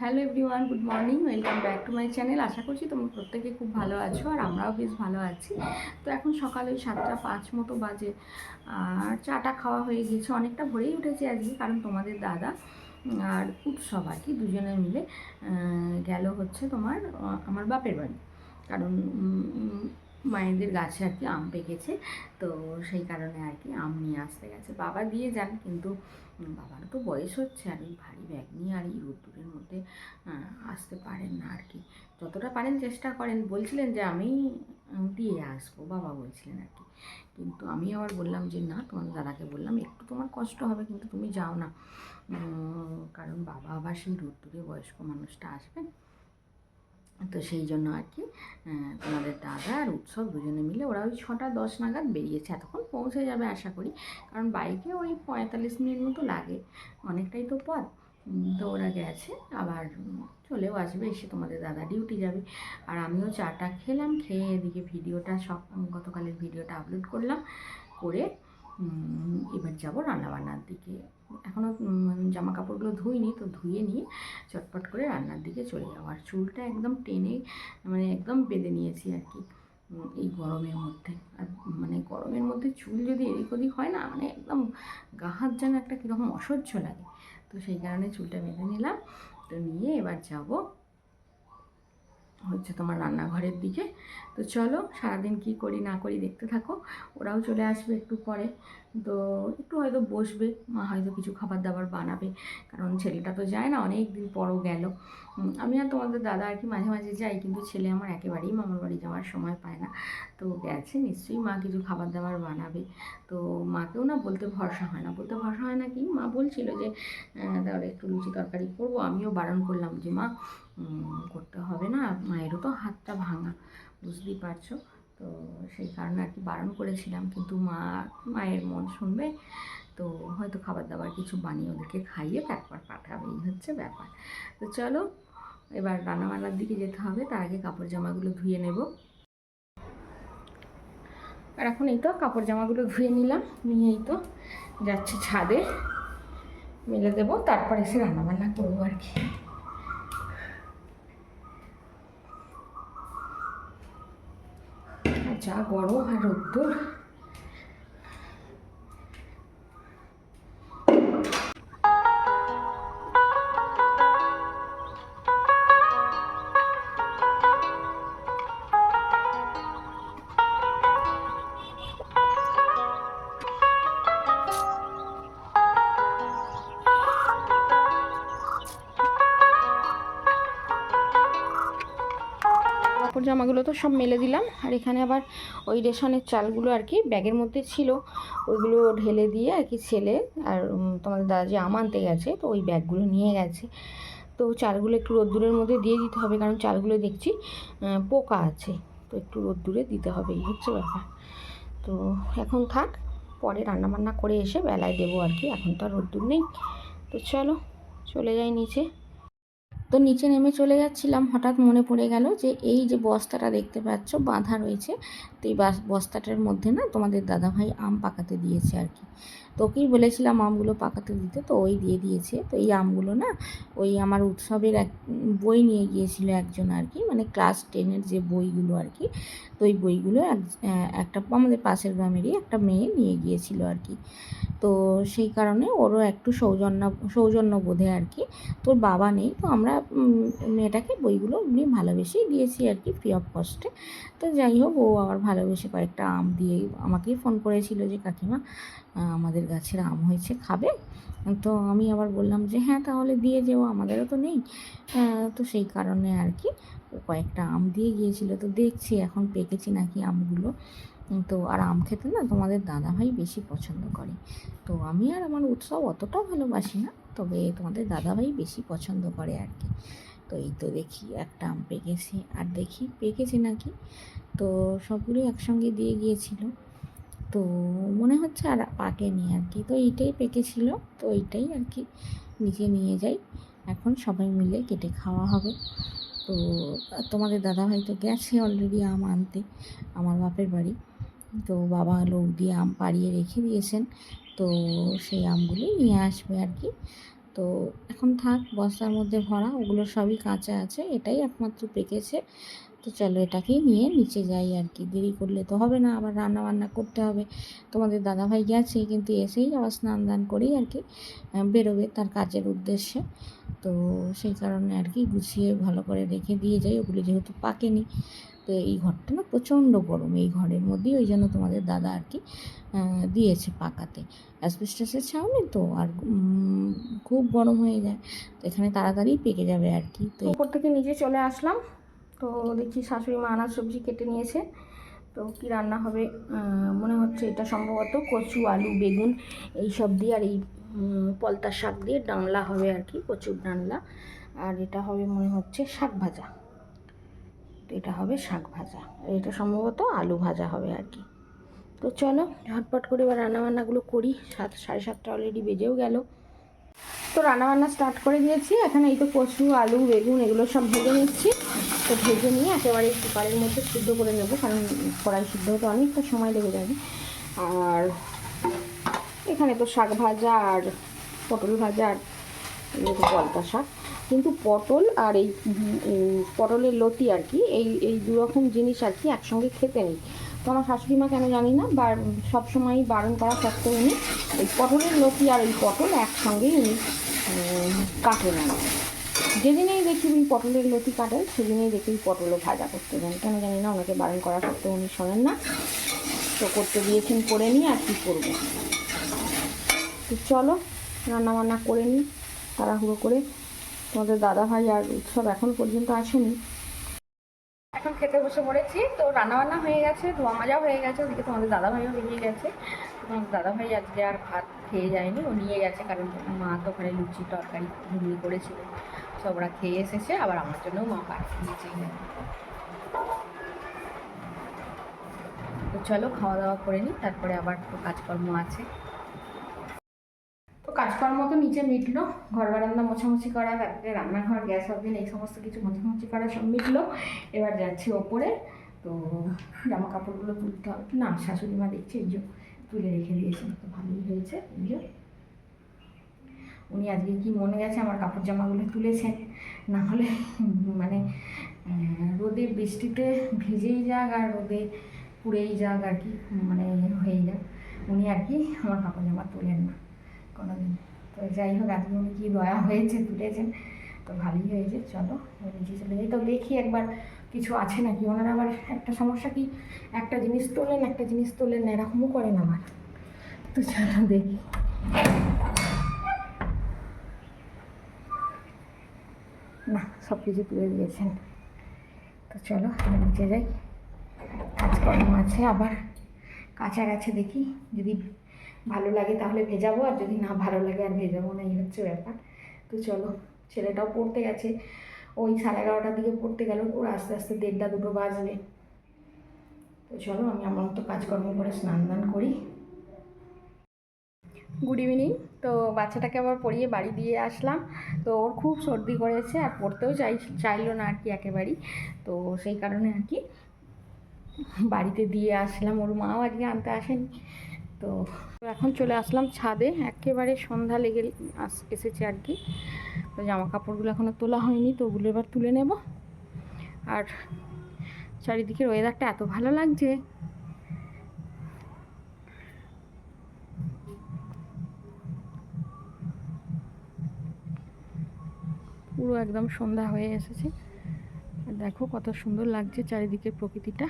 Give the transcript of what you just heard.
Hello everyone good morning welcome back to my channel আশা করছি তোমরা প্রত্যেকে খুব ভালো আছো আর আমরাও বেশ ভালো আছি। তো এখন সকালে ওই সাতটা পাঁচ মতো বাজে, আর চাটা খাওয়া হয়ে গিয়েছে। অনেকটা ভরেই উঠেছে আজকে, কারণ তোমাদের দাদা আর উৎসব আর কি, দুজনে মিলে গেল হচ্ছে তোমার আমার বাপের বাড়ি। কারণ মায়েদের গাছে আর কি আম পেকেছে। তো সেই কারণে আর কি আম নিয়ে আসতে গেছে। বাবা দিয়ে যান, কিন্তু বাবার তো বয়স হচ্ছে আর এই ভারী ব্যাগ নিয়ে আর এই রোদ্দুরের মধ্যে আসতে পারেন না আর কি। যতটা পারেন চেষ্টা করেন। বলছিলেন যে আমি দিয়ে আসব, বাবা বলছিলেন আর কি। কিন্তু আমি আবার বললাম যে, না, তোমার দাদাকে বললাম, একটু তোমার কষ্ট হবে, কিন্তু তুমি যাও না। কারণ বাবা আবার সেই রোদ্দুরে বয়স্ক মানুষটা আসবেন। তো সেই জন্য আর কি তোমাদের দাদা আর উৎসব দুজনে মিলে ওরা ওই ছটা দশ নাগাদ বেরিয়েছে। এতক্ষণ পৌঁছে যাবে আশা করি, কারণ বাইকে ওই পঁয়তাল্লিশ মিনিট মতো লাগে, অনেকটাই তো পথ। তো ওরা গেছে, আবার চলেও আসবে, এসে তোমাদের দাদা ডিউটি যাবে। আর আমিও চাটা খেলাম, খেয়ে এদিকে ভিডিওটা সব, গতকালের ভিডিওটা আপলোড করলাম, করে এবার যাব রান্নাবান্নার দিকে। এখনও জামা কাপড়গুলো ধুইনি, তো ধুয়ে নিয়ে চটপট করে রান্নার দিকে চলে যাব। আর চুলটা একদম টেনে মানে একদম বেঁধে নিয়েছি আর কি এই গরমের মধ্যে। আর মানে গরমের মধ্যে চুল যদি এদিক ওদিক হয় না মানে একদম গা হাত যেন একটা কীরকম অসহ্য লাগে। তো সেই কারণে চুলটা বেঁধে নিলাম। তো নিয়ে এবার যাব হচ্ছে তোমার রান্নাঘরের দিকে। তো চলো সারাদিন কি করি না করি দেখতে থাকো। ওরাও চলে আসবে একটু পরে। তো একটু হয়তো বসবে মা হয়তো কিছু খাবার দাবার বানাবে কারণ ছেলেটা তো যায় না অনেক দিন পরও গেল। আমি আর তোমাদের দাদা আর কি মাঝে মাঝে যাই কিন্তু ছেলে আমার একেবারেই মামার বাড়ি যাওয়ার সময় পায় না। তো গেছে নিশ্চয়ই মা কিছু খাবার দাবার বানাবে। তো মাকেও না বলতে ভরসা হয় না। বলতে ভরসা হয় না কি? মা বলছিল যে আহ, তাহলে একটু লুচি তরকারি করব। আমিও বারণ করলাম যে মা করতে হবে না মায়েরও তো হাতটা ভাঙা। বুঝতেই পারছ? তো সেই কারণে আর কি বারণ করেছিলাম, কিন্তু মা, মায়ের মন শুনবে, তো হয়তো খাবার দাবার কিছু বানিয়ে ওদেরকে খাইয়ে তারপর পাঠাবে, এই হচ্ছে ব্যাপার। তো চলো, এবার রান্নাবান্নার দিকে যেতে হবে, তার আগে কাপড় জামাগুলো ধুয়ে নেব। আর এখন এই তো কাপড় জামাগুলো ধুয়ে নিলাম, নিয়ে এই তো যাচ্ছে ছাদে, মেলে দেবো, তারপর এসে রান্নাবান্না করব আর কি আর যা গরম আর রোদ্দুর। জামাগুলো তো সব মেলে দিলাম। আর এখানে আবার ওই রেশনের চালগুলো আর কি ব্যাগের মধ্যে ছিল। ওইগুলো ঢেলে দিয়ে আর কি ছেলে আর তোমাদের দাদা যে আম আনতে গেছে, তো ওই ব্যাগগুলো নিয়ে গেছে। তো চালগুলো একটু রোদ্দুরের মধ্যে দিয়ে দিতে হবে, কারণ চালগুলো দেখছি পোকা আছে। তো একটু রোদ্দুরে দিতে হবে, এই হচ্ছে ব্যাপার। তো এখন থাক, পরে রান্নাবান্না করে এসে বেলায় দেবো আর কি, এখন তো আর রোদ্দুর নেই। তো চলো, চলে যাই নিচে। তো নিচে নেমে চলে যাচ্ছিলাম। হঠাৎ মনে পড়ে গেল যে এই যে বস্তাটা দেখতে পাচ্ছ, বাঁধা রয়েছে। তো এই বাস- বস্তাটার মধ্যে না তোমাদের দাদাভাই আম পাকাতে দিয়েছে আর কি। তো ওকেই বলেছিলাম আমগুলো পাকাতে দিতে, তো ওই দিয়ে দিয়েছে। তো এই আমগুলো না, ওই আমার উৎসবের এক বই নিয়ে গিয়েছিল একজন আর কি মানে ক্লাস টেনের যে বইগুলো আর কি তো ওই বইগুলো এক একটা আমাদের পাশের গ্রামেরই একটা মেয়ে নিয়ে গিয়েছিল আর কি তো সেই কারণে ওরও একটু সৌজন্য সৌজন্য বোধে আর কি তোর বাবা নেই, তো আমরা মেয়েটাকে বইগুলো এমনি ভালোবেসেই দিয়েছি আর কি ফ্রি অফ কস্টে তো যাই হোক, ও আবার ভালোবেসে কয়েকটা আম দিয়ে আমাকেই ফোন করেছিল যে, কাকিমা আমাদের গাছের আম হয়েছে, খাবে। তো আমি আবার বললাম যে হ্যাঁ তাহলে দিয়ে যেও, আমাদেরও তো নেই। তো সেই কারণে আর কি ও কয়েকটা আম দিয়ে গিয়েছিল। তো দেখছি এখন পেকেছি নাকি আমগুলো। তো আর আম খেতে না তোমাদের দাদাভাই বেশি পছন্দ করে। তো আমি আর আমার উৎসব অতটাও ভালোবাসি না, তবে তোমাদের দাদাভাই বেশি পছন্দ করে আর কি। তো এই তো দেখি, একটা আম পেকেছে। আর দেখি, পেকেছে নাকি? তো সবগুলো একসঙ্গে দিয়ে গিয়েছিল। তো মনে হচ্ছে আর পাকেনি আর কি। তো এইটাই পেকেছিল তো এইটাই আর কি নিচে নিয়ে যাই। এখন সবাই মিলে কেটে খাওয়া হবে। তো তোমাদের দাদাভাই তো গেছে অলরেডি আম আনতে, আমার বাপের বাড়ি। তো বাবা লোক দিয়ে আম পাড়িয়ে রেখে দিয়েছেন, তো সেই আমগুলি নিয়ে আসবে আর কি। তো এখন থাক, বস্তার মধ্যে ভরা, ওগুলো সবই কাঁচা আছে, এটাই একমাত্র পেকেছে। তো চলো এটাকেই নিয়ে নিচে যাই আর কি। দেরি করলে তো হবে না, আবার রান্না বান্না করতে হবে। তোমাদের দাদাভাই গেছে, কিন্তু এসেই আবার স্নান দান করেই আর কি বেরোবে তার কাজের উদ্দেশ্যে। তো সেই কারণে আর কি গুছিয়ে ভালো করে রেখে দিয়ে যাই, ওগুলো যেহেতু পাকেনি। তো এই ঘরটা না প্রচণ্ড গরম, এই ঘরের মধ্যেই ওই জন্য তোমাদের দাদা আর কি দিয়েছে পাকাতে। অ্যাসবেস্টাসের ছাউনি তো, আর খুব গরম হয়ে যায়, তো এখানে তাড়াতাড়ি পেকে যাবে আর কি। তো উপর থেকে নিচে চলে আসলাম। তো দেখছি শাশুড়ি মা আনাজ সবজি কেটে নিয়েছে। তো কি রান্না হবে? মনে হচ্ছে এটা সম্ভবত কচু, আলু, বেগুন এই সব দিয়ে আর এই পলতা শাক দিয়ে ডানলা হবে আর কি, কচুর ডানলা। আর এটা হবে মনে হচ্ছে শাক ভাজা। তো এটা হবে শাক ভাজা। আর এটা সম্ভবত আলু ভাজা হবে আর কি। তো চলো, ঝটপট করে এবার রান্নাবান্নাগুলো করি। সাত, সাড়ে সাতটা অলরেডি বেজেও গেল। তো রান্নাবান্না স্টার্ট করে দিয়েছি। এখানে এই তো কচু, আলু, বেগুন এগুলো সব ভেজে নিচ্ছি। তো ভেজে নিয়ে একেবারে কুকারের মধ্যে সিদ্ধ করে নেব, কারণ কড়াই সিদ্ধ হতে অনেকটা সময় লেগে যাবে। আর এখানে তো শাক ভাজা আর পটল ভাজা আর পলতা শাক। কিন্তু পটল আর এই পটলের লতি আর কি, এই এই দু রকম জিনিস আর কি একসঙ্গে খেতে নেই। তো আমার শাশুড়ি মা কেন জানি না বা সবসময় বারণ করা সত্ত্বেও উনি এই পটলের লতি আর এই পটল একসঙ্গেই উনি কাটেন আর যেদিনেই দেখি উনি পটলের লতি কাটেন, সেদিনেই দেখি ওই পটলও ভাজা করতে দেন। কেন জানি না ওনাকে বারণ করা সত্ত্বেও উনি শোনেন না। তো করতে দিয়েছেন, করে নিই, আর কী করব? তো চলো রান্না বান্না করে নিই, তাড়াহুড়ো করে। তোমাদের দাদা ভাই আর উৎসব এখন পর্যন্ত আসেনি। এখন খেতে বসে পড়েছি। তো রান্না বান্না হয়ে গেছে, ধোয়া মাজা হয়ে গেছে, ওদিকে তোমাদের দাদা ভাইও বেরিয়ে গেছে। তোমাদের দাদা ভাই আজকে আর ভাত খেয়ে যায়নি, ও নিয়ে গেছে কারণ মা তো ওখানে লুচি তরকারি ঘুগনি করেছিল। সব ওরা খেয়ে এসেছে, আবার আমার জন্যও মা পাঠিয়ে দিয়েছে তো চলো খাওয়া দাওয়া করে নিই তারপরে আবার কাজকর্ম আছে। কাজকর্ম তো নিচে মিটলো ঘর বারান্দা মোছামুছি করা, তারপরে রান্নাঘর, গ্যাস ওভেন, এই সমস্ত কিছু মোছামুছি করা সব মিটলো। এবার যাচ্ছি ওপরে, তো জামা কাপড়গুলো তুলতে হবে। না, শাশুড়ি মা দেখছে, এই যে তুলে রেখে দিয়েছেন তো ভালোই হয়েছে, এই যে। উনি আজকে কি মনে গেছে আমার কাপড় জামাগুলো তুলেছেন না হলে মানে রোদে বৃষ্টিতে ভিজেই যাক আর রোদে পুড়েই যাক আর কি মানে হয়েই যাক। উনি আর কি আমার কাপড় জামা তোলেন না। কোনোদিন। তো যাই হোক আজকে উনি কি দয়া হয়েছে, তুলেছেন? তো ভালোই হয়েছে, চলো নিচে চলে যাই। তো দেখি একবার কিছু আছে নাকি? ওনারা আবার একটা সমস্যা কি? একটা জিনিস তোলেন, একটা জিনিস তোলেন এরকমও করেন আবার। তো চলো দেখি। না সব কিছু তুলে দিয়েছেন। তো চলো নিচে যাই। কাজকর্ম আছে আবার। কাছাকাছি দেখি, যদি ভালো লাগে তাহলে ভেজাবো, আর যদি না ভালো লাগে আর ভেজাবো না, এই হচ্ছে ব্যাপার। তো চলো, ছেলেটাও পড়তে গেছে। ওই সাড়ে এগারোটার দিকে পড়তে গেল, ওর আস্তে আস্তে দেড়টা দুটো বাজবে। তো চলো, আমি আমার মতো কাজকর্ম করে স্নান দান করি। গুড ইভিনিং তো বাচ্চাটাকে আবার পড়িয়ে বাড়ি দিয়ে আসলাম। তো ওর খুব সর্দি করেছে, আর পড়তেও চাই, চাইলো না আর কি একেবারেই। তো সেই কারণে আর কি বাড়িতে দিয়ে আসলাম। ওর মাও আজকে আনতে আসেনি। তো এখন চলে আসলাম ছাদে। একেবারে সন্ধ্যা লেগে এসেছে আর কি। তো জামা কাপড়গুলো এখনও তোলা হয়নি, তো ওগুলো এবার তুলে নেব। আর চারিদিকের ওয়েদারটা এত ভালো লাগছে। পুরো একদম সন্ধ্যা হয়ে এসেছে। দেখো কত সুন্দর লাগছে চারিদিকের প্রকৃতিটা।